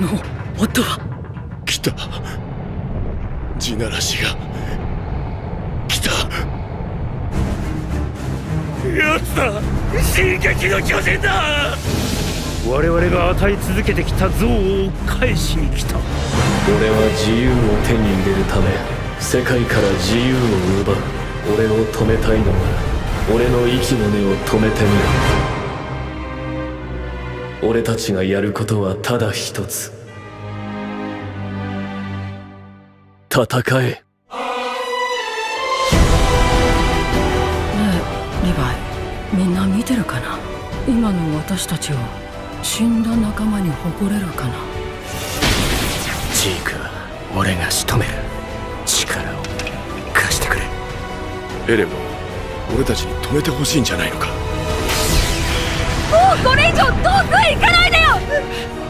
の音は。来た。地ならしが。来た。やつだ。進撃の巨人だ。我々が与え続けてきた憎悪を返しに来た。俺は自由を手に入れるため世界から自由を奪う。俺を止めたいのなら俺の息の根を止めてみろ俺たちがやることはただ一つ。戦え。ねえリヴァイ。みんな見てるかな？今の私たちを死んだ仲間に誇れるかな？ジークは俺が仕留める。力を貸してくれ。エレンも俺たちに止めてほしいんじゃないのか？これ以上遠くへ行かないでよ。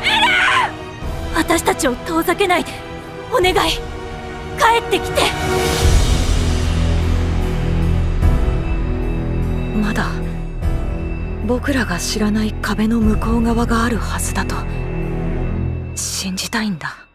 エレン私たちを遠ざけないで。お願い。帰ってきて。まだ僕らが知らない壁の向こう側があるはずだと信じたいんだ。